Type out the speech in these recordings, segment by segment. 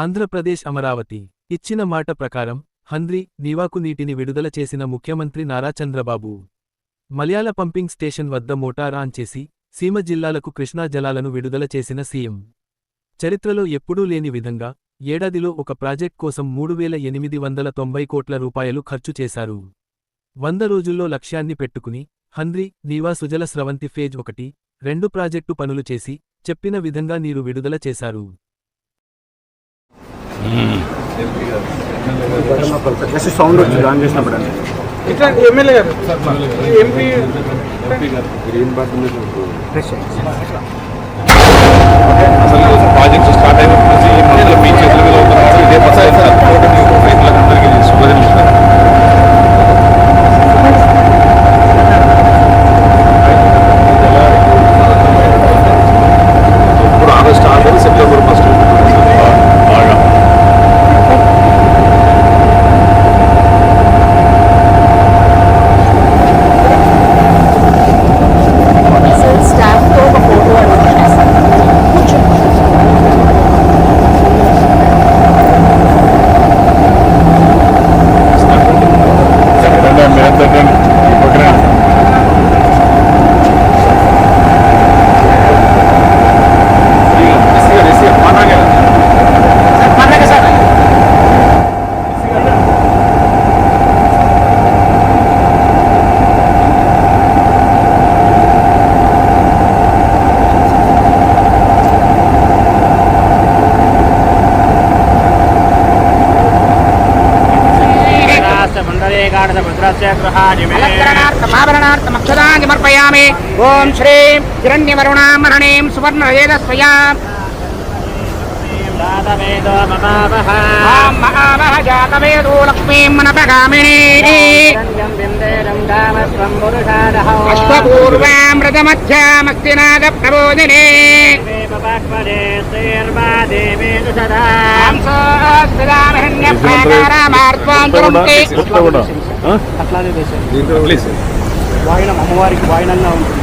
ఆంధ్రప్రదేశ్ అమరావతి ఇచ్చిన మాట ప్రకారం హంద్రి నీవాకు నీటిని విడుదల చేసిన ముఖ్యమంత్రి నారా చంద్రబాబు. మలయాళ పంపింగ్ స్టేషన్ వద్ద మోటార్ ఆన్ చేసి సీమ జిల్లాలకు కృష్ణా జలాలను విడుదల చేసిన సీఎం. చరిత్రలో ఎప్పుడూ లేని విధంగా ఏడాదిలో ఒక ప్రాజెక్ట్ కోసం మూడు వేల ఎనిమిది వందల తొంభై కోట్ల రూపాయలు ఖర్చు చేశారు. వంద రోజుల్లో లక్ష్యాన్ని పెట్టుకుని హంద్రి నీవా సుజల స్రవంతి ఫేజ్ ఒకటి రెండు ప్రాజెక్టు పనులు చేసి చెప్పిన విధంగా నీరు విడుదల చేశారు. జస్ట్ సౌండ్ వచ్చింది ఆన్ చేసినప్పుడు. అండి ఇట్లా ఎమ్మెల్యే గారు? ఎంపీ అసలు ప్రాజెక్ట్ స్టార్ట్ అయినప్పటి నుంచి ఈ మందులు మీ చేతుల మీద ఉన్న ఇదే పసాయి సార్ రైతులందరికీ శుభదినం సార్ ఇప్పుడు ఆగస్ట్ ఆరు సెప్టెంబర్ ఫస్ట్ బాగా అసలు స్టాఫ్తో ఒక ఫోటో అడుగుతున్నాను కూర్చోండి సమర్పయామి ఓం శ్రీం హిరణ్యవరుణామరణీం సువర్ణయేదస్వయా మహామహ జాతవేదో లక్ష్మీం మనపగామినీ అశ్వపూర్వాం రథమధ్యామస్తినాద ప్రబోధినే ప్లీజ్. వాయినం అమ్మవారికి వాయినంగా ఉంటుంది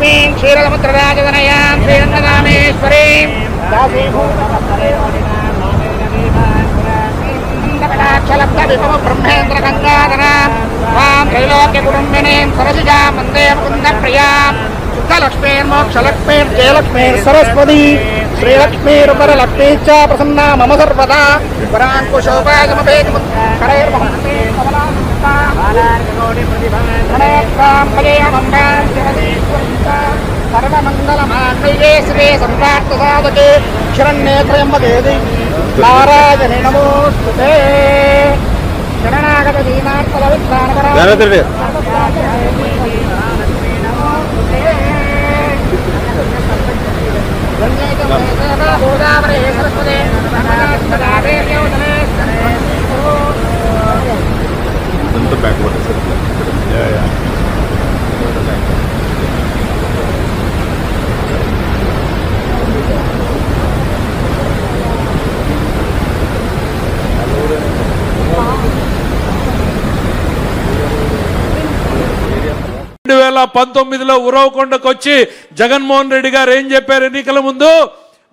लक्ष्मीं क्षीरसमुद्रराजतनयां श्रीरङ्गकामेश्वरीं ब्रह्मेन्द्रगङ्गाधरां त्वां त्रैलोक्यकुटुम्बिनीं सरसिजां वंदे मुकुन्दप्रियाँ सुखलक्ष्मीर्मोक्षलक्ष्मीर्जयलक्ष्मीर्सरस्वती श्रीलक्ष्मीरुपरलक्ष्मी च प्रसन्ना मम सर्वदा पराङ्कुशोपायमपेतमुत्करैर्महन्ते చ ప్రసన్నా మమ సర్వదా వరాంకుశోపాయమపేతి కరైర్మహంతే సర్వమంగళమాంగళ్యే శ్రీ సంప్రాప్త సాధకే శరణ్యేత్రయంబదేది నారాయణి నమోస్తుతే శరణాగత దీనార్థల ధన్వతుడే. బ్యాక్వర్డ్ సార్ రెండు వేల పంతొమ్మిదిలో ఉరవకొండకు వచ్చి జగన్మోహన్ రెడ్డి గారు ఏం చెప్పారు ఎన్నికల ముందు?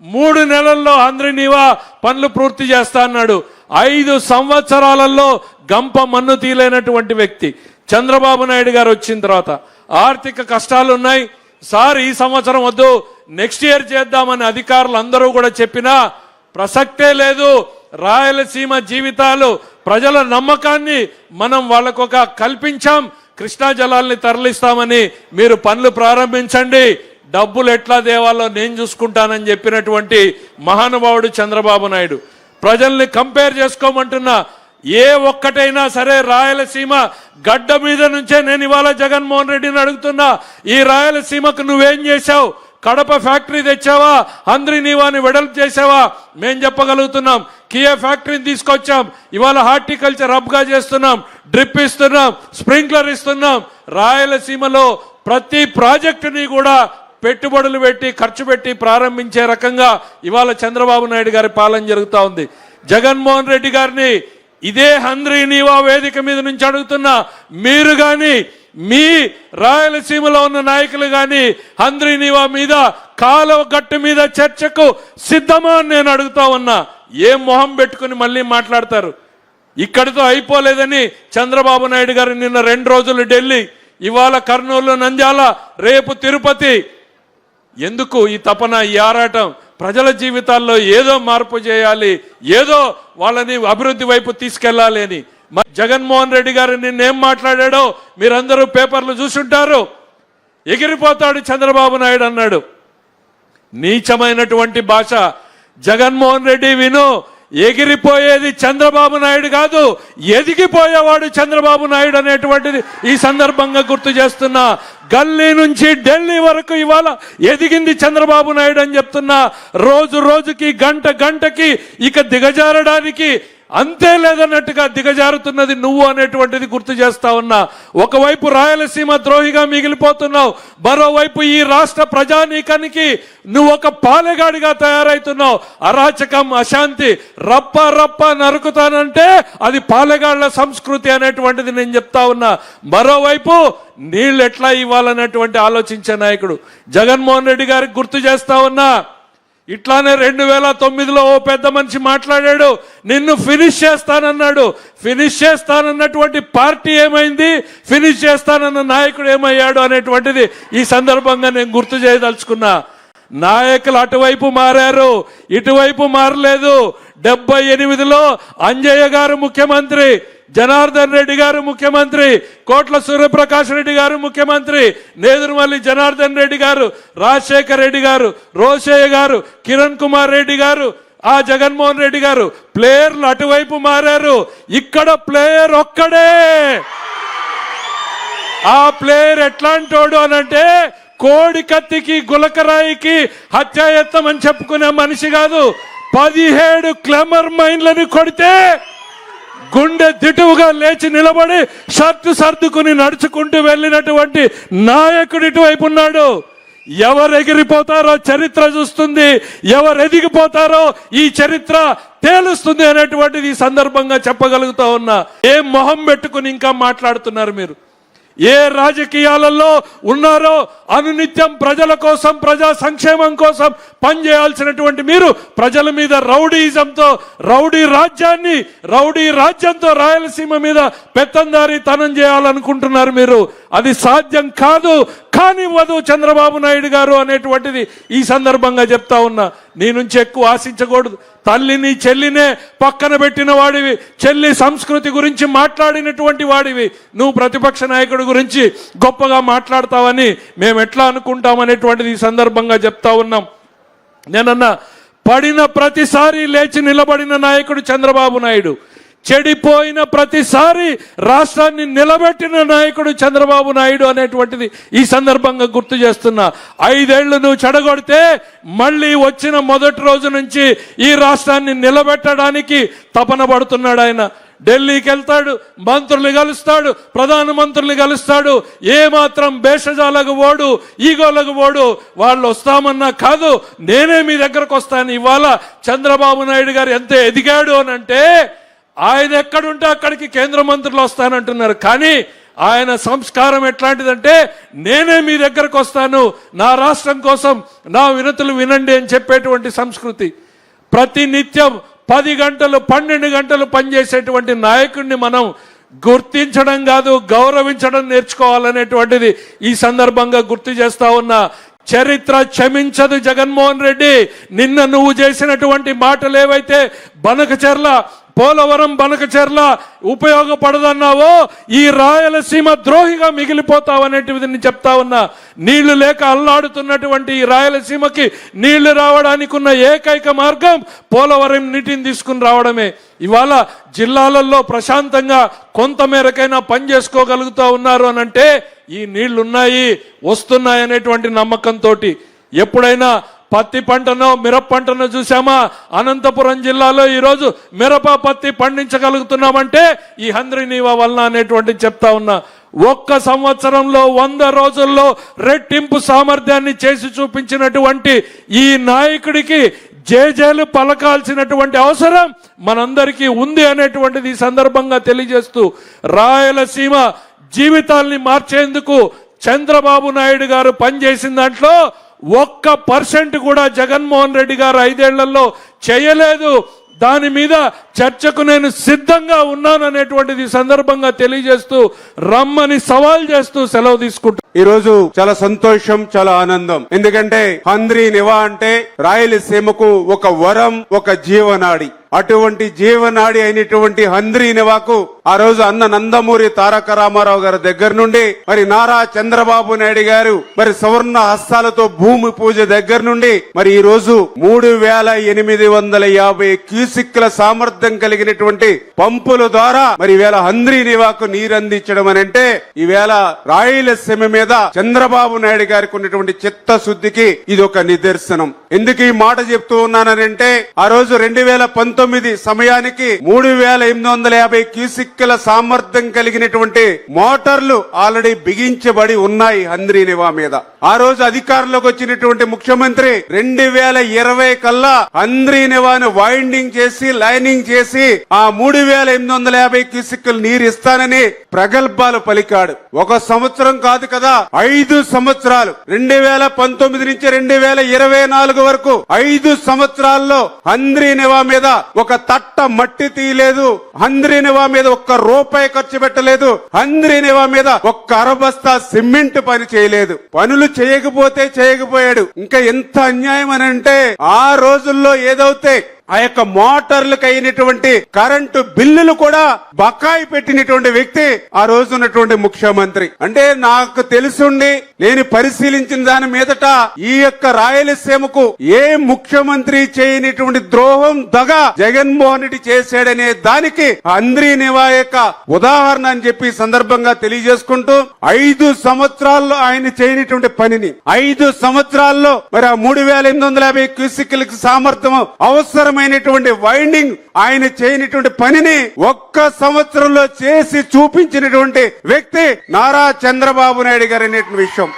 మూడు నెలల్లో అందరినీవా పనులు పూర్తి చేస్తా అన్నాడు. ఐదు సంవత్సరాలలో గంప మన్ను తీలేనటువంటి వ్యక్తి. చంద్రబాబు నాయుడు గారు వచ్చిన తర్వాత ఆర్థిక కష్టాలు ఉన్నాయి. సార్ ఈ సంవత్సరం వద్దు నెక్స్ట్ ఇయర్ చేద్దామని అధికారులు అందరూ కూడా చెప్పినా ప్రసక్తే లేదు. రాయలసీమ జీవితాలు ప్రజల నమ్మకాన్ని మనం వాళ్ళకొక కల్పించాం. కృష్ణా జలాల్ని తరలిస్తామని మీరు పనులు ప్రారంభించండి. డబ్బులు ఎట్లా దేవాలో నేను చూసుకుంటానని చెప్పినటువంటి మహానుభావుడు చంద్రబాబు నాయుడు. ప్రజల్ని కంపేర్ చేసుకోమంటున్నా ఏ ఒక్కటైనా సరే రాయలసీమ గడ్డ మీద నుంచే నేను ఇవాళ జగన్మోహన్ రెడ్డిని అడుగుతున్నా ఈ రాయలసీమకు నువ్వేం చేశావు? కడప ఫ్యాక్టరీ తెచ్చావా? అందరి నీవాని వెడల్పు చేసావా మేం చెప్పగలుగుతున్నాం కియా ఫ్యాక్టరీని తీసుకొచ్చాం ఇవాళ హార్టికల్చర్గా చేస్తున్నాం డ్రిప్ ఇస్తున్నాం స్ప్రింక్లర్ ఇస్తున్నాం. రాయలసీమలో ప్రతి ప్రాజెక్టుని కూడా పెట్టుబడులు పెట్టి ఖర్చు పెట్టి ప్రారంభించే రకంగా ఇవాళ చంద్రబాబు నాయుడు గారి పాలన జరుగుతూ ఉంది. జగన్మోహన్ రెడ్డి గారిని ఇదే హంద్రీ నీవా వేదిక మీద నుంచి అడుగుతున్నా మీరు కానీ మీ రాయలసీమలో ఉన్న నాయకులు కానీ హంద్రీ నీవా మీద కాలువ గట్టు మీద చర్చకు సిద్ధమా అని నేను అడుగుతా ఉన్నా. ఏం మొహం పెట్టుకుని మళ్ళీ మాట్లాడతారు? ఇక్కడితో అయిపోలేదని చంద్రబాబు నాయుడు గారు నిన్న రెండు రోజులు ఢిల్లీ ఇవాళ కర్నూలు నంద్యాల రేపు తిరుపతి ఎందుకు ఈ తపన ఈ ఆరాటం? ప్రజల జీవితాల్లో ఏదో మార్పు చేయాలి ఏదో వాళ్ళని అభివృద్ధి వైపు తీసుకెళ్ళాలి అని. జగన్మోహన్ రెడ్డి గారు నిన్నేం మాట్లాడాడో మీరందరూ పేపర్లు చూసుంటారు. ఎగిరిపోతాడు చంద్రబాబు నాయుడు అన్నాడు. నీచమైనటువంటి భాష. జగన్మోహన్ రెడ్డి విను ఎగిరిపోయేది చంద్రబాబు నాయుడు కాదు ఎదిగిపోయేవాడు చంద్రబాబు నాయుడు అనేటువంటిది ఈ సందర్భంగా గుర్తు చేస్తున్నా. గల్లీ నుంచి ఢిల్లీ వరకు ఇవాళ ఎదిగింది చంద్రబాబు నాయుడు అని చెప్తున్నా. రోజు రోజుకి గంట గంటకి ఇక దిగజారడానికి అంతే లేదన్నట్టుగా దిగజారుతున్నది నువ్వు అనేటువంటిది గుర్తు చేస్తా ఉన్నా. ఒకవైపు రాయలసీమ ద్రోహిగా మిగిలిపోతున్నావు. మరోవైపు ఈ రాష్ట్ర ప్రజానీకానికి నువ్వు ఒక పాలెగాడిగా తయారవుతున్నావు అరాచకం అశాంతి రప్ప రప్ప నరుకుతానంటే అది పాలెగాళ్ళ సంస్కృతి అనేటువంటిది నేను చెప్తా ఉన్నా. మరోవైపు నీళ్ళు ఎట్లా ఇవ్వాలనేటువంటి ఆలోచించే నాయకుడు. జగన్మోహన్ రెడ్డి గారికి గుర్తు చేస్తా ఉన్నా. ఇట్లానే రెండు వేల తొమ్మిదిలో ఓ పెద్ద మనిషి మాట్లాడాడు నిన్ను ఫినిష్ చేస్తానన్నాడు. ఫినిష్ చేస్తానన్నటువంటి పార్టీ ఏమైంది? ఫినిష్ చేస్తానన్న నాయకుడు ఏమయ్యాడు? అనేటువంటిది ఈ సందర్భంగా నేను గుర్తు చేయదలుచుకున్నా. నాయకులు అటువైపు మారారు ఇటువైపు మారలేదు. డెబ్బై ఎనిమిదిలో అంజయ్య గారు ముఖ్యమంత్రి జనార్దన్ రెడ్డి గారు ముఖ్యమంత్రి కోట్ల సూర్యప్రకాష్ రెడ్డి గారు ముఖ్యమంత్రి నేదురుమల్లి జనార్దన్ రెడ్డి గారు రాజశేఖర్ రెడ్డి గారు రోషయ్య గారు కిరణ్ కుమార్ రెడ్డి గారు ఆ జగన్మోహన్ రెడ్డి గారు ప్లేయర్లు అటువైపు మారారు. ఇక్కడ ప్లేయర్ ఒక్కడే. ఆ ప్లేయర్ ఎట్లాంటోడు అనంటే కోడి కత్తికి గులకరాయికి హత్యాయత్నం అని చెప్పుకునే మనిషి కాదు. పదిహేడు క్లెమర్ మైన్లని కొడితే గుండె దిటువుగా లేచి నిలబడి షర్టు సర్దుకుని నడుచుకుంటూ వెళ్ళినటువంటి నాయకుడు ఇటువైపు ఉన్నాడు. ఎవరు ఎగిరిపోతారో చరిత్ర చూస్తుంది. ఎవరు ఎదిగిపోతారో ఈ చరిత్ర తేలుస్తుంది అనేటువంటిది ఈ సందర్భంగా చెప్పగలుగుతా ఉన్నా. ఏ మొహం పెట్టుకుని ఇంకా మాట్లాడుతున్నారు మీరు? ఏ రాజకీయాలలో ఉన్నారో అనునిత్యం ప్రజల కోసం ప్రజా సంక్షేమం కోసం పనిచేయాల్సినటువంటి మీరు ప్రజల మీద రౌడీజంతో రౌడీ రాజ్యాన్ని రౌడీ రాజ్యంతో రాయలసీమ మీద పెత్తందారి తనం చేయాలనుకుంటున్నారు మీరు. అది సాధ్యం కాదు కానివ్వదు చంద్రబాబు నాయుడు గారు అనేటువంటిది ఈ సందర్భంగా చెప్తా ఉన్నా. నీ నుంచి ఎక్కువ ఆశించకూడదు. తల్లిని చెల్లినే పక్కన పెట్టిన వాడివి. చెల్లి సంస్కృతి గురించి మాట్లాడినటువంటి వాడివి. నువ్వు ప్రతిపక్ష నాయకుడి గురించి గొప్పగా మాట్లాడతావని మేము ఎట్లా అనుకుంటామనేటువంటిది ఈ సందర్భంగా చెప్తా ఉన్నాం. నేనన్నా పడిన ప్రతిసారి లేచి నిలబడిన నాయకుడు చంద్రబాబు నాయుడు. చెడిపోయిన ప్రతిసారి రాష్ట్రాన్ని నిలబెట్టిన నాయకుడు చంద్రబాబు నాయుడు అనేటువంటిది ఈ సందర్భంగా గుర్తు చేస్తున్నా. ఐదేళ్ళు నువ్వు చెడగొడితే మళ్ళీ వచ్చిన మొదటి రోజు నుంచి ఈ రాష్ట్రాన్ని నిలబెట్టడానికి తపన పడుతున్నాడు ఆయన. ఢిల్లీకి వెళ్తాడు మంత్రులు కలుస్తాడు ప్రధానమంత్రులు కలుస్తాడు ఏమాత్రం భేషజాలకు ఓడు ఈగోలకు ఓడు వాళ్ళు వస్తామన్నా కాదు నేనే మీ దగ్గరకు వస్తాను. ఇవాళ చంద్రబాబు నాయుడు గారు ఎంత ఎదిగాడు అని అంటే ఆయన ఎక్కడుంటే అక్కడికి కేంద్ర మంత్రులు వస్తానంటున్నారు. కానీ ఆయన సంస్కారం ఎట్లాంటిదంటే నేనే మీ దగ్గరకు వస్తాను నా రాష్ట్రం కోసం నా వినతులు వినండి అని చెప్పేటువంటి సంస్కృతి. ప్రతి నిత్యం పది గంటలు పన్నెండు గంటలు పనిచేసేటువంటి నాయకుడిని మనం గుర్తించడం కాదు గౌరవించడం నేర్చుకోవాలనేటువంటిది ఈ సందర్భంగా గుర్తు చేస్తా ఉన్నా. చరిత్ర క్షమించదు జగన్మోహన్ రెడ్డి. నిన్న నువ్వు చేసినటువంటి మాటలు ఏవైతే బనకచెర్ల పోలవరం బనకచెర్ల ఉపయోగపడదన్నావో ఈ రాయలసీమ ద్రోహిగా మిగిలిపోతావనేటిది నేను చెప్తా ఉన్నా. నీళ్ళు లేక అల్లాడుతున్నటువంటి ఈ రాయలసీమకి నీళ్ళు రావడానికి ఉన్న ఏకైక మార్గం పోలవరం నీటిని తీసుకుని రావడమే. ఇవాళ జిల్లాలలో ప్రశాంతంగా కొంత మేరకైనా పని ఉన్నారు అని అంటే ఈ నీళ్ళున్నాయి వస్తున్నాయి అనేటువంటి నమ్మకంతో ఎప్పుడైనా పత్తి పంటను మిరప పంటను చూసామా అనంతపురం జిల్లాలో ఈరోజు మిరప పత్తి పండించగలుగుతున్నామంటే ఈ హంద్రి నీవా వలన అనేటువంటి చెప్తా ఉన్నా. ఒక్క సంవత్సరంలో వంద రోజుల్లో రెట్టింపు సామర్థ్యాన్ని చేసి చూపించినటువంటి ఈ నాయకుడికి జేజేలు పలకాల్సినటువంటి అవసరం మనందరికీ ఉంది అనేటువంటిది ఈ సందర్భంగా తెలియజేస్తూ రాయలసీమ జీవితాల్ని మార్చేందుకు చంద్రబాబు నాయుడు గారు పనిచేసిన దాంట్లో ఒక్క పర్సెంట్ కూడా జగన్మోహన్ రెడ్డి గారు ఐదేళ్ళలో చేయలేదు. దాని మీద చర్చకు నేను సిద్ధంగా ఉన్నాను అనేటువంటిది సందర్భంగా తెలియజేస్తూ రమ్మని సవాల్ చేస్తూ సెలవు తీసుకుంటా ఈ రోజు చాలా సంతోషం చాలా ఆనందం. ఎందుకంటే హంద్రి నివా అంటే రాయలసీమకు ఒక వరం ఒక జీవనాడి. అటువంటి జీవనాడి అయినటువంటి హంద్రి నివాకు ఆ రోజు అన్న నందమూరి తారక రామారావు గారి దగ్గర నుండి మరి నారా చంద్రబాబు నాయుడు గారు మరి సువర్ణ హస్తాలతో భూమి పూజ దగ్గర నుండి మరి ఈ రోజు మూడు వేల ఎనిమిది వందల యాభై క్యూసిక్ల సామర్థ్యం కలిగినటువంటి పంపుల ద్వారా మరి ఈవేళ హంద్రి నివాకు నీరు అందించడం అని అంటే ఈవేళ రాయలసీమ మీద చంద్రబాబు నాయుడు గారికి ఉన్నటువంటి చిత్తశుద్ధికి ఇది ఒక నిదర్శనం. ఎందుకు ఈ మాట చెప్తూ ఉన్నానంటే ఆ రోజు రెండు వేల పంతొమ్మిది సమయానికి మూడు వేల ఎనిమిది వందల యాభై క్యూసిక్ల సామర్థ్యం కలిగినటువంటి మోటార్లు ఆల్రెడీ బిగించబడి ఉన్నాయి హంద్రీ నివా మీద. ఆ రోజు అధికారంలోకి వచ్చినటువంటి ముఖ్యమంత్రి రెండు వేల ఇరవై కల్లా హంద్రీ నివాను వైండింగ్ చేసి లైనింగ్ చేసి ఆ మూడు వేల ఎనిమిది వందల యాభై క్యూసిక్లు నీరు ఇస్తానని ప్రగల్భాలు పలికాడు. ఒక సంవత్సరం కాదు కదా ఐదు సంవత్సరాలు. రెండు వేల పంతొమ్మిది నుంచి రెండు వేల ఇరవై నాలుగు వరకు ఐదు సంవత్సరాల్లో హంద్రీ నివా మీద ఒక తట్ట మట్టి తీయలేదు. హంద్రీ నివా మీద ఒక్క రూపాయి ఖర్చు పెట్టలేదు. అంద్రీనివా మీద ఒక్క అరబస్తా సిమెంట్ పని చేయలేదు. పనులు చేయకపోతే చేయకపోయాడు. ఇంకా ఎంత అన్యాయం అని అంటే ఆ రోజుల్లో ఏదైతే ఆ యొక్క మోటార్లకు అయినటువంటి కరెంటు బిల్లులు కూడా బకాయి పెట్టినటువంటి వ్యక్తి ఆ రోజు ఉన్నటువంటి ముఖ్యమంత్రి. అంటే నాకు తెలుసుండి నేను పరిశీలించిన దాని మీదట ఈ యొక్క రాయలసీమకు ఏ ముఖ్యమంత్రి చేయనటువంటి ద్రోహం దగ జగన్మోహన్ రెడ్డి చేశాడనే దానికి అంద్రీ నివా యొక్క ఉదాహరణ అని చెప్పి సందర్భంగా తెలియజేసుకుంటూ ఐదు సంవత్సరాల్లో ఆయన చేయనటువంటి పనిని ఐదు సంవత్సరాల్లో మరి ఆ మూడు వేల ఎనిమిది వందల యాభై క్యూసిక్లకి సామర్థ్యం అవసరం అవసరమైనటువంటి వైండింగ్ ఆయన చేయనటువంటి పనిని ఒక్క సంవత్సరంలో చేసి చూపించినటువంటి వ్యక్తి నారా చంద్రబాబు నాయుడు గారు అనేటువంటి విషయం.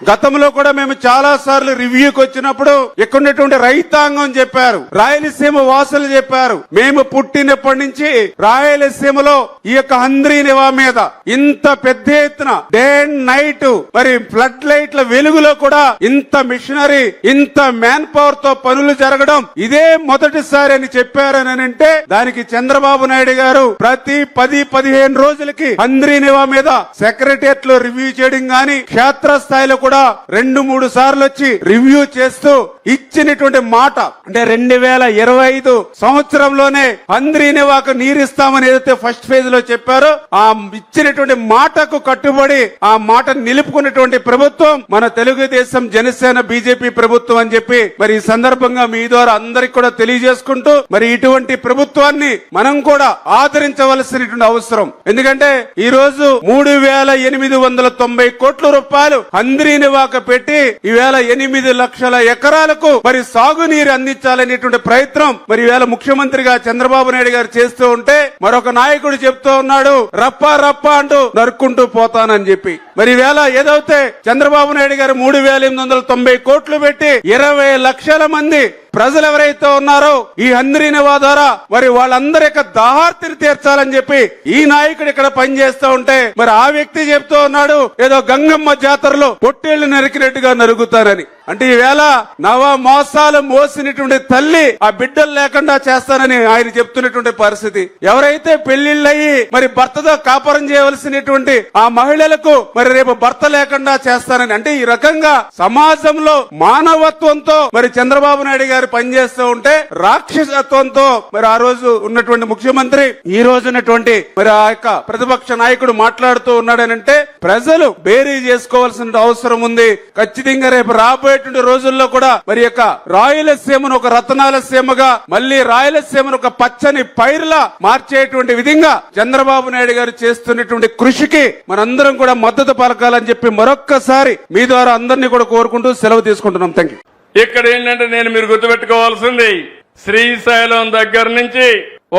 గతంలో కూడా మేము చాలా సార్లు రివ్యూకి వచ్చినప్పుడు ఇక్కడ ఉన్నటువంటి రైతాంగం చెప్పారు రాయలసీమ వాసులు చెప్పారు. మేము పుట్టినప్పటి నుంచి రాయలసీమలో ఈ యొక్క హంద్రీ నివా మీద ఇంత పెద్ద ఎత్తున డే అండ్ నైట్ మరి ఫ్లడ్ లైట్ల వెలుగులో కూడా ఇంత మిషనరీ ఇంత మ్యాన్ పవర్తో పనులు జరగడం ఇదే మొదటిసారి అని చెప్పారని అంటే దానికి చంద్రబాబు నాయుడు గారు ప్రతి పది పదిహేను రోజులకి హంద్రీ నివా మీద సెక్రటరియట్లో రివ్యూ చేయడం గాని క్షేత్రస్థాయిలో కూడా రెండు మూడు సార్లు వచ్చి రివ్యూ చేస్తూ ఇచ్చినటువంటి మాట. అంటే రెండు వేల ఇరవై ఐదు సంవత్సరంలోనే హంద్రీ నీరిస్తామని ఏదైతే ఫస్ట్ ఫేజ్లో చెప్పారో ఆ ఇచ్చినటువంటి మాటకు కట్టుబడి ఆ మాట నిలుపుకున్నటువంటి ప్రభుత్వం మన తెలుగుదేశం జనసేన బీజేపీ ప్రభుత్వం అని చెప్పి మరి ఈ సందర్భంగా మీ ద్వారా అందరికి కూడా తెలియజేసుకుంటూ మరి ఇటువంటి ప్రభుత్వాన్ని మనం కూడా ఆదరించవలసినటువంటి అవసరం. ఎందుకంటే ఈ రోజు మూడు వేల ఎనిమిది వందల తొంభై కోట్ల రూపాయలు హంద్రీ నివాక పెట్టి ఈవేళ ఎనిమిది లక్షల ఎకరాలకు మరి సాగునీరు అందించాలనేటువంటి ప్రయత్నం మరి ఈవేళ ముఖ్యమంత్రిగా చంద్రబాబు నాయుడు గారు చేస్తూ ఉంటే మరొక నాయకుడు చెప్తూ ఉన్నాడు రప్ప రప్ప అంటూ నరుక్కుంటూ పోతానని చెప్పి. మరి ఈవేళ ఏదైతే చంద్రబాబు నాయుడు గారు మూడు వేల ఎనిమిది వందల తొంభై కోట్లు పెట్టి ఇరవై లక్షల మంది ప్రజలు ఎవరైతే ఉన్నారో ఈ హంద్రీనివా ద్వారా మరి వాళ్ళందరి యొక్క దాహార్తిని తీర్చాలని చెప్పి ఈ నాయకుడు ఇక్కడ పనిచేస్తూ ఉంటే మరి ఆ వ్యక్తి చెప్తూ ఉన్నాడు ఏదో గంగమ్మ జాతరలో పొట్టేళ్ళు నరికినట్టుగా నరుగుతారని. అంటే ఈవేళ నవ మోసాలు మోసినటువంటి తల్లి ఆ బిడ్డలు లేకుండా చేస్తానని ఆయన చెప్తున్నటువంటి పరిస్థితి. ఎవరైతే పెళ్ళిళ్ళయి మరి భర్తతో కాపురం చేయవలసినటువంటి ఆ మహిళలకు మరి రేపు భర్త లేకుండా చేస్తానని అంటే ఈ రకంగా సమాజంలో మానవత్వంతో మరి చంద్రబాబు నాయుడు గారు పనిచేస్తూ ఉంటే రాక్షసత్వంతో మరి ఆ రోజు ఉన్నటువంటి ముఖ్యమంత్రి ఈ రోజు ఉన్నటువంటి మరి ఆ యొక్క ప్రతిపక్ష నాయకుడు మాట్లాడుతూ ఉన్నాడనంటే ప్రజలు బేరీ చేసుకోవాల్సిన అవసరం ఉంది. ఖచ్చితంగా రేపు రాబోయే రాబోయేటువంటి రోజుల్లో కూడా మరి యొక్క రాయలసీమను ఒక రత్నాలసీమగా మళ్ళీ రాయలసీమను ఒక పచ్చని పైరులా మార్చేటువంటి విధంగా చంద్రబాబు నాయుడు గారు చేస్తున్నటువంటి కృషికి మనందరం కూడా మద్దతు పలకాలని చెప్పి మరొక్కసారి మీ ద్వారా అందరినీ కూడా కోరుకుంటూ సెలవు తీసుకుంటున్నాం. థ్యాంక్ ఇక్కడ ఏంటంటే నేను మీరు గుర్తుపెట్టుకోవాల్సింది శ్రీశైలం దగ్గర నుంచి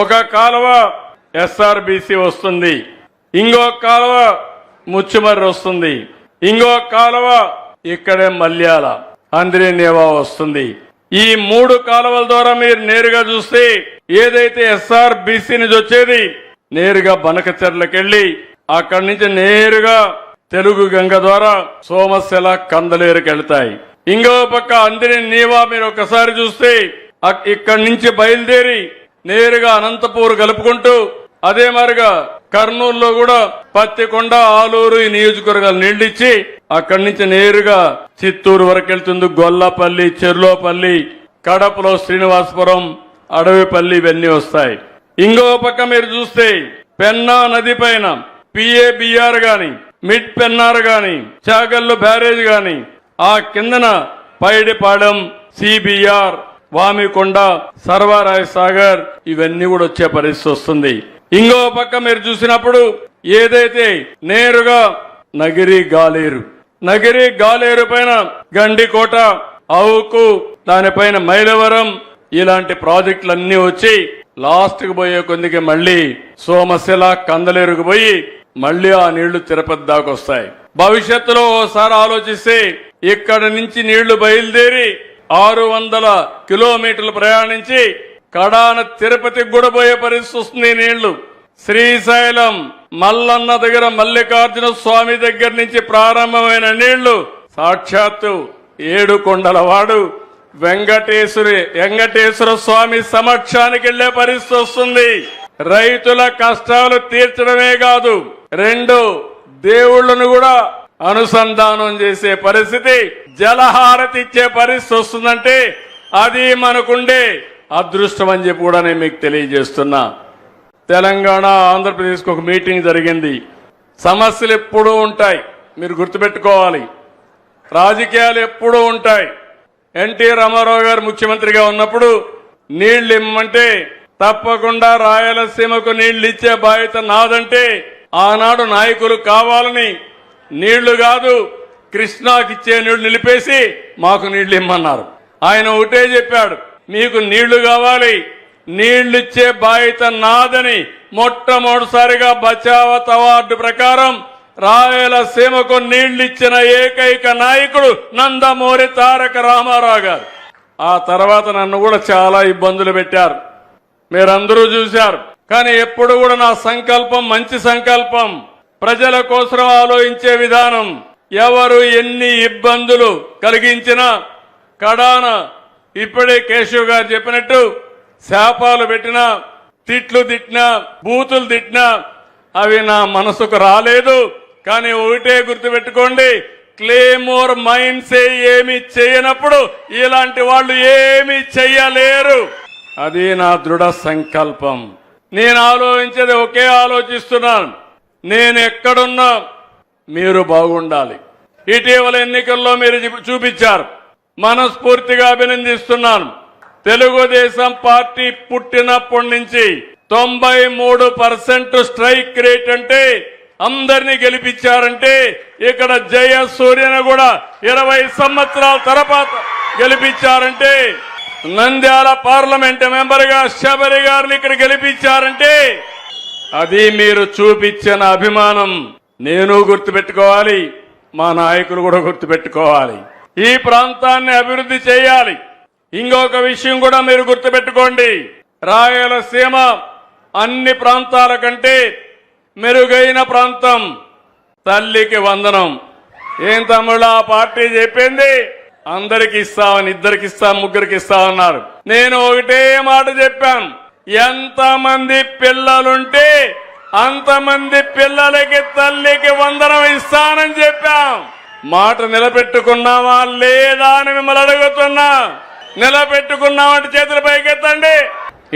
ఒక కాలువ ఎస్ఆర్బిసి వస్తుంది ఇంకో కాలువ ముచ్చుమర్రి వస్తుంది ఇంకో కాలువ ఇక్కడే మల్యాల. అందరినీవా వస్తుంది. ఈ మూడు కాలువల ద్వారా మీరు నేరుగా చూస్తే ఏదైతే ఎస్ఆర్బిసి నుంచి వచ్చేది నేరుగా బనకచెర్లకెళ్ళి అక్కడి నుంచి నేరుగా తెలుగు గంగ ద్వారా సోమశిల కందలేరుకి వెళ్తాయి ఇంకో పక్క అందిని నీవా మీరు ఒకసారి చూస్తే అక్- ఇక్కడి నుంచి బయలుదేరి నేరుగా అనంతపూర్ కలుపుకుంటూ అదే మరిగా కర్నూలులో కూడా పత్తికొండ ఆలూరు ఈ నియోజకవర్గాలు నీళ్ళిచ్చి అక్కడి నుంచి నేరుగా చిత్తూరు వరకు వెళ్తుంది గొల్లపల్లి చెర్లోపల్లి కడపలో శ్రీనివాసపురం అడవిపల్లి ఇవన్నీ వస్తాయి. ఇంకో పక్క మీరు చూస్తే పెన్నా నది పైన పిఏబిఆర్ గాని మిడ్ పెన్నార్ గాని చాగల్లు బ్యారేజ్ గాని ఆ కిందన పైడిపాడెం సిబిఆర్ వామికొండ సర్వరాయ సాగర్ ఇవన్నీ కూడా వచ్చే పరిస్థితి వస్తుంది. ఇంకో పక్క మీరు చూసినప్పుడు ఏదైతే నేరుగా నగిరి గాలేరు నగిరి గాలేరు పైన గండికోట అవుకు దానిపైన మైలవరం ఇలాంటి ప్రాజెక్టులన్నీ వచ్చి లాస్ట్కు పోయే కొద్దికి మళ్ళీ సోమశిల కందలేరుకు పోయి మళ్ళీ ఆ నీళ్ళు తిరుపతి దాకా వస్తాయి. భవిష్యత్తులో ఓసారి ఆలోచిస్తే ఇక్కడ నుంచి నీళ్ళు బయలుదేరి ఆరు వందల కిలోమీటర్లు ప్రయాణించి కడాన తిరుపతికి కూడా పోయే పరిస్థితి వస్తుంది నీళ్ళు. శ్రీశైలం మల్లన్న దగ్గర మల్లికార్జున స్వామి దగ్గర నుంచి ప్రారంభమైన నీళ్ళు. సాక్షాత్తు ఏడు కొండల వాడు వెంకటేశ్వరి వెంకటేశ్వర స్వామి సమక్షానికి వెళ్ళే పరిస్థితి వస్తుంది. రైతుల కష్టాలు తీర్చడమే కాదు రెండు దేవుళ్ళను కూడా అనుసంధానం చేసే పరిస్థితి జలహారతి ఇచ్చే పరిస్థితి వస్తుందంటే అది మనకుండే అదృష్టం అని చెప్పి కూడా నేను మీకు తెలియజేస్తున్నా. తెలంగాణ ఆంధ్రప్రదేశ్కి ఒక మీటింగ్ జరిగింది. సమస్యలు ఎప్పుడూ ఉంటాయి మీరు గుర్తుపెట్టుకోవాలి. రాజకీయాలు ఎప్పుడూ ఉంటాయి. ఎన్టీ రామారావు గారు ముఖ్యమంత్రిగా ఉన్నప్పుడు నీళ్ళు ఇమ్మంటే తప్పకుండా రాయలసీమకు నీళ్ళు ఇచ్చే బాధ్యత నాదంటే ఆనాడు నాయకులు కావాలని నీళ్ళు కాదు కృష్ణాకిచ్చే నీళ్ళు నిలిపేసి మాకు నీళ్ళు ఇమ్మన్నారు. ఆయన ఒకటే చెప్పాడు మీకు నీళ్ళు కావాలి. నీళ్ళిచ్చే బాధ్యత నాదని మొట్టమొదటిసారిగా బచావత్ అవార్డు ప్రకారం రాయలసీమకు నీళ్ళిచ్చిన ఏకైక నాయకుడు నందమూరి తారక రామారావు గారు. ఆ తర్వాత నన్ను కూడా చాలా ఇబ్బందులు పెట్టారు. మీరందరూ చూశారు. కానీ ఎప్పుడు కూడా నా సంకల్పం మంచి సంకల్పం. ప్రజల కోసం ఆలోచించే విధానం. ఎవరు ఎన్ని ఇబ్బందులు కలిగించినా కడాన ఇప్పుడే కేశవ్ గారు చెప్పినట్టు శాపాలు పెట్టినా తిట్లు తిట్టినా బూతులు తిట్టినా అవి నా మనసుకు రాలేదు. కానీ ఒకటే గుర్తుపెట్టుకోండి క్లేమోర్ మైండ్సే ఏమి చేయనప్పుడు ఇలాంటి వాళ్ళు ఏమి చెయ్యలేరు. అది నా దృఢ సంకల్పం. నేను ఆలోచించేది ఒకే ఆలోచిస్తున్నాను. నేను ఎక్కడున్నా మీరు బాగుండాలి. ఇటీవల ఎన్నికల్లో మీరు చూపించారు. మనస్ఫూర్తిగా అభినందిస్తున్నాను. తెలుగుదేశం పార్టీ పుట్టినప్పటి నుంచి తొంభై మూడు పర్సెంట్ స్ట్రైక్ రేట్ అంటే అందరినీ గెలిపించారంటే ఇక్కడ జయ సూర్యను కూడా ఇరవై సంవత్సరాల తర్వాత గెలిపించారంటే నంద్యాల పార్లమెంట్ మెంబర్గా శబరి గారిని ఇక్కడ గెలిపించారంటే అది మీరు చూపించిన అభిమానం నేను గుర్తుపెట్టుకోవాలి మా నాయకులు కూడా గుర్తుపెట్టుకోవాలి. ఈ ప్రాంతాన్ని అభివృద్ధి చేయాలి. ఇంకొక విషయం కూడా మీరు గుర్తుపెట్టుకోండి. రాయలసీమ అన్ని ప్రాంతాల కంటే మెరుగైన ప్రాంతం. తల్లికి వందనం. ఏం తమ్ముళ్ళు ఆ పార్టీ చెప్పింది? అందరికి ఇస్తామని ఇద్దరికి ఇస్తాం ముగ్గురికి ఇస్తామన్నారు నేను ఒకటే మాట చెప్పాను. ఎంతమంది పిల్లలుంటే అంతమంది పిల్లలకి తల్లికి వందనం ఇస్తానని చెప్పాం. మాట నిలబెట్టుకున్నామా లేదా అని మిమ్మల్ని అడుగుతున్నా. నిలబెట్టుకున్నామంటే చేతులు పైకెత్తండి.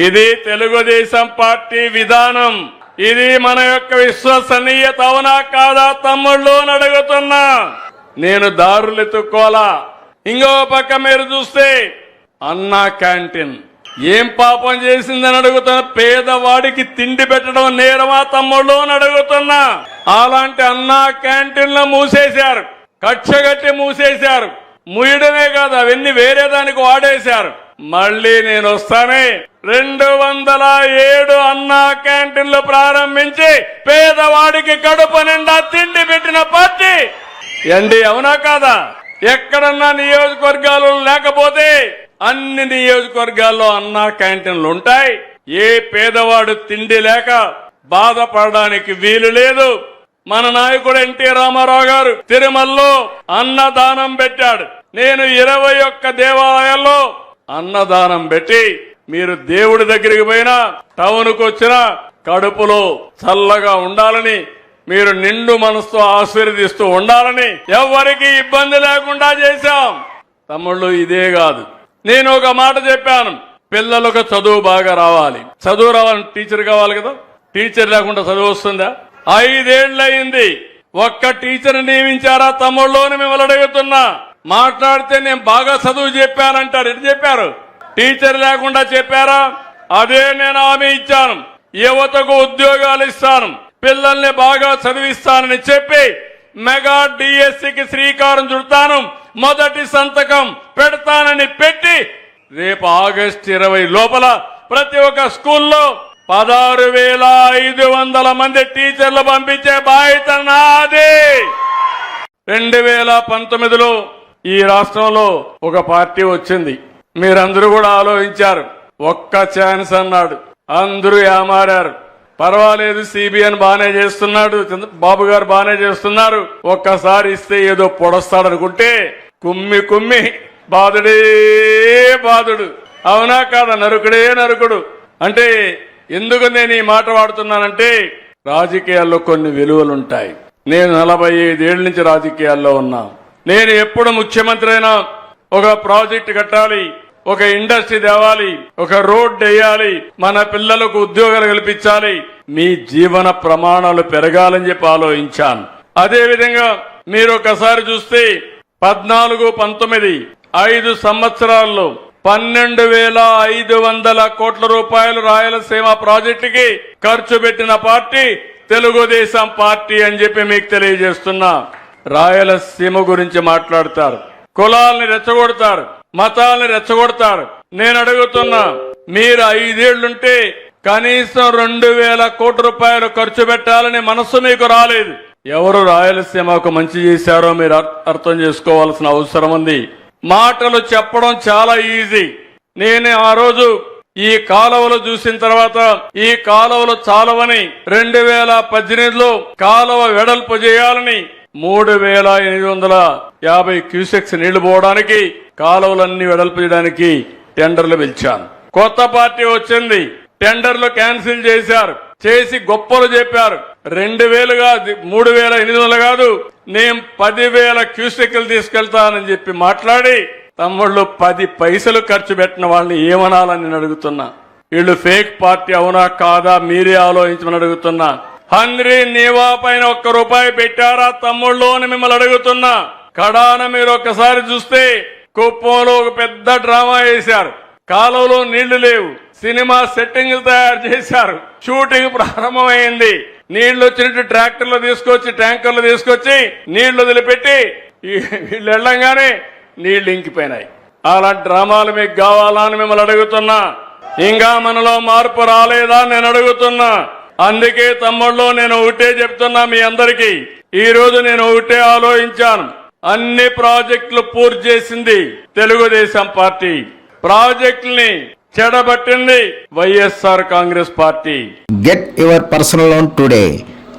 ఇది తెలుగుదేశం పార్టీ విధానం. ఇది మన యొక్క విశ్వసనీయత అవునా కాదా తమ్ముళ్ళు అని అడుగుతున్నా. నేను దారులు ఎత్తుక్కోలా ఇంకో పక్క మీరు చూస్తే అన్నా క్యాంటీన్. ఏం పాపం చేసిందని అడుగుతున్నా పేదవాడికి తిండి పెట్టడం నేరమా తమ్ముళ్ళు అని అడుగుతున్నా. అలాంటి అన్నా క్యాంటీన్లో మూసేశారు. కక్షగట్టి మూసేశారు. ముయ్యడమే కాదు అవన్నీ వేరే దానికి వాడేశారు. మళ్ళీ నేను వస్తానే. రెండు వందల ఏడు అన్నా క్యాంటీన్లు ప్రారంభించి పేదవాడికి కడుపు నిండా తిండి పెట్టిన పార్టీ. ఎండి అవునా కాదా? ఎక్కడన్నా నియోజకవర్గాలు లేకపోతే అన్ని నియోజకవర్గాల్లో అన్నా క్యాంటీన్లు ఉంటాయి. ఏ పేదవాడు తిండి లేక బాధపడడానికి వీలు లేదు. మన నాయకుడు ఎన్టీ రామారావు గారు తిరుమలలో అన్నదానం పెట్టాడు. నేను ఇరవై ఒక్క దేవాలయాల్లో అన్నదానం పెట్టి మీరు దేవుడి దగ్గరికి పోయినా టౌన్కు వచ్చినా కడుపులో చల్లగా ఉండాలని మీరు నిండు మనసుతో ఆశీర్వదిస్తూ ఉండాలని ఎవరికి ఇబ్బంది లేకుండా చేశాం. తమ్ముళ్ళు ఇదే కాదు. నేను ఒక మాట చెప్పాను. పిల్లలకు చదువు బాగా రావాలి. చదువు రావాలని టీచర్ కావాలి కదా. టీచర్ లేకుండా చదువు వస్తుందా? ఐదేళ్ళయింది ఒక్క టీచర్ నియమించారా? తమ్ముళ్ళోని మిమ్మల్ని అడుగుతున్నా. మాట్లాడితే నేను బాగా చదువు చెప్పానంటారు. ఎటు చెప్పారు? టీచర్ లేకుండా చెప్పారా? అదే నేను హామీ ఇచ్చాను. యువతకు ఉద్యోగాలు ఇస్తాను. పిల్లల్ని బాగా చదివిస్తానని చెప్పి మెగా డిఎస్సికి శ్రీకారం చుడతాను. మొదటి సంతకం పెడతానని పెట్టి రేపు ఆగస్టు ఇరవై లోపల ప్రతి ఒక్క స్కూల్లో పదహారు వేల ఐదు వందల మంది టీచర్లు పంపించే బాధ్యత నాది. రెండు వేల పంతొమ్మిదిలో ఈ రాష్ట్రంలో ఒక పార్టీ వచ్చింది. మీరందరూ కూడా ఆలోచించారు. ఒక్క ఛాన్స్ అన్నాడు. అందరూ ఏమారారు. పర్వాలేదు సిబిఎన్ బానే చేస్తున్నాడు. చంద్ర- బాబు గారు బానే చేస్తున్నారు. ఒక్కసారి ఇస్తే ఏదో పొడస్తాడనుకుంటే కుమ్మి కుమ్మి బాధుడే బాధుడు అవునా కాదా? నరుకుడే నరుకుడు. అంటే ఎందుకు నేను ఈ మాట వాడుతున్నానంటే రాజకీయాల్లో కొన్ని విలువలుంటాయి. నేను నలభై ఐదేళ్ళ నుంచి రాజకీయాల్లో ఉన్నా. నేను ఎప్పుడు ముఖ్యమంత్రి అయినా ఒక ప్రాజెక్ట్ కట్టాలి ఒక ఇండస్ట్రీ తేవాలి ఒక రోడ్ వేయాలి మన పిల్లలకు ఉద్యోగాలు కల్పించాలి. మీ జీవన ప్రమాణాలు పెరగాలని చెప్పి ఆలోచించాను. అదే విధంగా మీరు ఒకసారి చూస్తే పద్నాలుగు పంతొమ్మిది ఐదు సంవత్సరాల్లో పన్నెండు వేల ఐదు వందల కోట్ల రూపాయలు రాయలసీమ ప్రాజెక్టుకి ఖర్చు పెట్టిన పార్టీ తెలుగుదేశం పార్టీ అని చెప్పి మీకు తెలియజేస్తున్నా. రాయలసీమ గురించి మాట్లాడతారు. కులాల్ని రెచ్చగొడతారు. మతాల్ని రెచ్చగొడతారు. నేను అడుగుతున్నా మీరు ఐదేళ్ళుంటే కనీసం రెండు వేల కోట్ల రూపాయలు ఖర్చు పెట్టాలని మనస్సు మీకు రాలేదు. ఎవరు రాయలసీమకు మంచి చేశారో మీరు అర్- అర్థం చేసుకోవాల్సిన అవసరం ఉంది. మాటలు చెప్పడం చాలా ఈజీ. నేను ఆ రోజు ఈ కాలువలు చూసిన తర్వాత ఈ కాలువలు చాలవని రెండు వేల పద్దెనిమిదిలో కాలువ వెడల్పు చేయాలని మూడు వేల ఎనిమిది వందల యాభై క్యూసెక్స్ నీళ్ళు పోవడానికి కాలువలన్నీ వెడల్పు చేయడానికి టెండర్లు పిలిచాను. కొత్త పార్టీ వచ్చింది. టెండర్లు క్యాన్సిల్ చేశారు. చేసి గొప్పలు చెప్పారు. రెండు వేలు కాదు మూడు వేల ఎనిమిది వందలు కాదు నేను పదివేల క్యూసెక్లు తీసుకెళ్తానని చెప్పి మాట్లాడి తమ్ముళ్ళు పది పైసలు ఖర్చు పెట్టిన వాళ్ళని ఏమనాలని నేను అడుగుతున్నా. వీళ్ళు ఫేక్ పార్టీ అవునా కాదా మీరే ఆలోచించమని అడుగుతున్నా. హంద్రీ నీవా పైన ఒక్క రూపాయి పెట్టారా తమ్ముళ్ళు అని మిమ్మల్ని అడుగుతున్నా. కడాన మీరు ఒక్కసారి చూస్తే కుప్పంలో ఒక పెద్ద డ్రామా వేశారు. కాలువలో నీళ్ళు లేవు. సినిమా సెట్టింగ్లు తయారు చేశారు. షూటింగ్ ప్రారంభమైంది. నీళ్ళు వచ్చినట్టు ట్రాక్టర్లు తీసుకొచ్చి ట్యాంకర్లు తీసుకొచ్చి నీళ్ళు వదిలిపెట్టి వీళ్ళు వెళ్ళంగానే నీళ్ళు ఇంకిపోయినాయి. అలాంటి డ్రామాలు మీకు కావాలా అని మిమ్మల్ని అడుగుతున్నా. ఇంకా మనలో మార్పు రాలేదా నేను అడుగుతున్నా. అందుకే తమ్ముళ్ళు నేను ఒకటే చెప్తున్నా మీ అందరికీ. ఈ రోజు నేను ఒకటే ఆలోచించాను. అన్ని ప్రాజెక్టులు పూర్తి చేసింది తెలుగుదేశం పార్టీ. ప్రాజెక్టుల్ని చెడబట్టింది YSR Congress party. Get your personal loan today.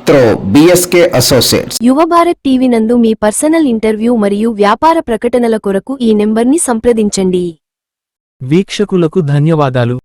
Through BSK associates Yuva Bharat TV నందు మీ పర్సనల్ ఇంటర్వ్యూ మరియు వ్యాపార ప్రకటనల కొరకు ఈ నెంబర్ని సంప్రదించండి. వీక్షకులకు ధన్యవాదాలు.